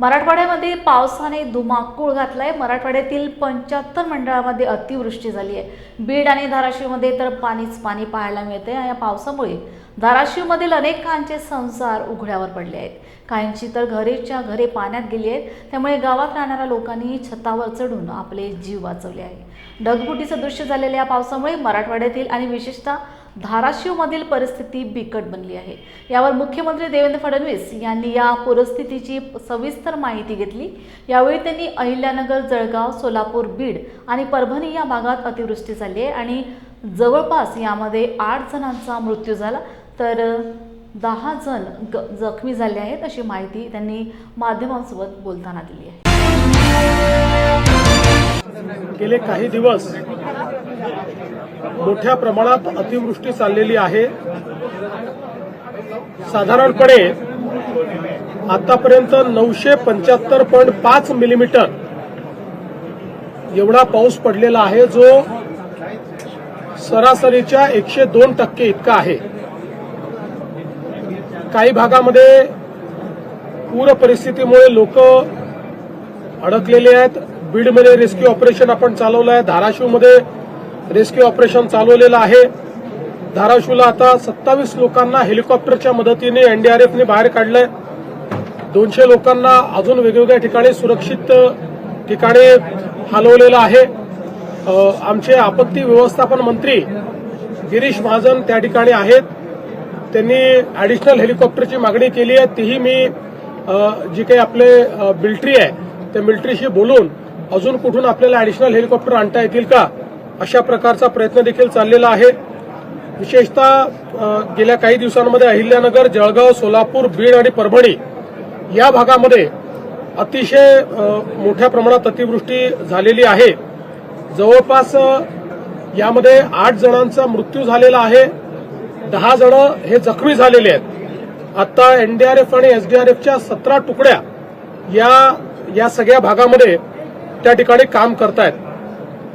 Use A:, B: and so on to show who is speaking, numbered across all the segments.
A: मराठवाड्यामध्ये पावसाने धुमाकूळ घातलाय. मराठवाड्यातील पंच्याहत्तर मंडळामध्ये अतिवृष्टी झाली आहे बीड आणि धाराशिवमध्ये तर पाणीच पाणी पाहायला मिळते या पावसामुळे धाराशिवमधील अनेकांचे संसार उघड्यावर पडले आहेत. काहींची तर घरीच्या घरे पाण्यात गेली आहेत. त्यामुळे गावात राहणाऱ्या लोकांनी छतावर चढून आपले जीव वाचवले आहे ढगबुटीचं दृश्य झालेल्या या पावसामुळे मराठवाड्यातील आणि विशेषतः धाराशिवमधील परिस्थिती बिकट बनली आहे. यावर मुख्यमंत्री देवेंद्र फडणवीस यांनी या परिस्थितीची सविस्तर माहिती घेतली. यावेळी त्यांनी अहिल्यानगर जळगाव सोलापूर बीड आणि परभणी या भागात अतिवृष्टी झाली आहे आणि जवळपास यामध्ये आठ जणांचा मृत्यू झाला. तर दहा जण ग जखमी झाले आहेत अशी माहिती त्यांनी माध्यमांसोबत बोलताना दिली आहे.
B: गेले काही दिवस मोठ्या प्रमाणात अतिवृष्टी चाललेली आहे. साधारणपणे आतापर्यंत नऊशे पंच्याहत्तर पॉईंट पाच मिलीमीटर एवढा पाऊस पडलेला आहे जो सरासरीच्या एकशे दोन टक्के इतका आहे. काही भागामध्ये पूर परिस्थितीमुळे लोक अडकलेले आहेत. बीडमध्ये रेस्क्यू ऑपरेशन आपण चालवलं आहे धाराशिवमध्ये रेस्क्यू ऑपरेशन चालवलेलं आहे. धाराशिवला आता सत्तावीस लोकांना हेलिकॉप्टरच्या मदतीने एनडीआरएफने बाहेर काढलंय. दोनशे लोकांना अजून वेगवेगळ्या ठिकाणी सुरक्षित ठिकाणी हलवलेलं आहे. आमचे आपत्ती व्यवस्थापन मंत्री गिरीश महाजन त्या ठिकाणी आहेत. त्यांनी ऍडिशनल हेलिकॉप्टरची मागणी केली आहे. तीही मी जी काही आपले मिल्ट्री आहे त्या मिल्ट्रीशी बोलून अजून कुठून आपल्याला ऍडिशनल हेलिकॉप्टर आणता येतील का? अशा प्रकारचा प्रयत्न देखील चाललेला आहे. विशेषतः गेल्या काही दिवसांमध्ये अहिल्यानगर जळगाव सोलापूर बीड आणि परभणी या भागामध्ये अतिशय मोठ्या प्रमाणात अतिवृष्टी झालेली आहे. जवळपास यामध्ये आठ जणांचा मृत्यू झालेला आहे. दहा जण हे जखमी झालेले आहेत. आता एनडीआरएफ आणि एसडीआरएफच्या सतरा तुकड्या या या सगळ्या भागामध्ये त्या ठिकाणी काम करतायत.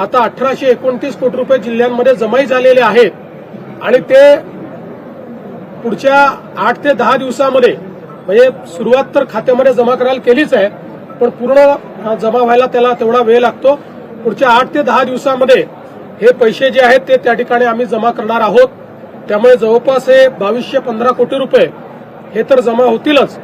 B: आता अठराशे एकोणतीस कोटी रुपये जिल्ह्यांमध्ये जमाई झालेले आहेत. आणि ते पुढच्या आठ ते दहा दिवसामध्ये म्हणजे सुरुवात तर खात्यामध्ये जमा करायला केलीच आहे पण पूर्ण जमा व्हायला त्याला तेवढा वेळ लागतो. पुढच्या आठ ते दहा दिवसामध्ये हे पैसे जे आहेत ते त्या ठिकाणी आम्ही जमा करणार आहोत. त्यामुळे जवळपास हे बावीसशे पंधरा कोटी रुपये हे तर जमा होतीलच.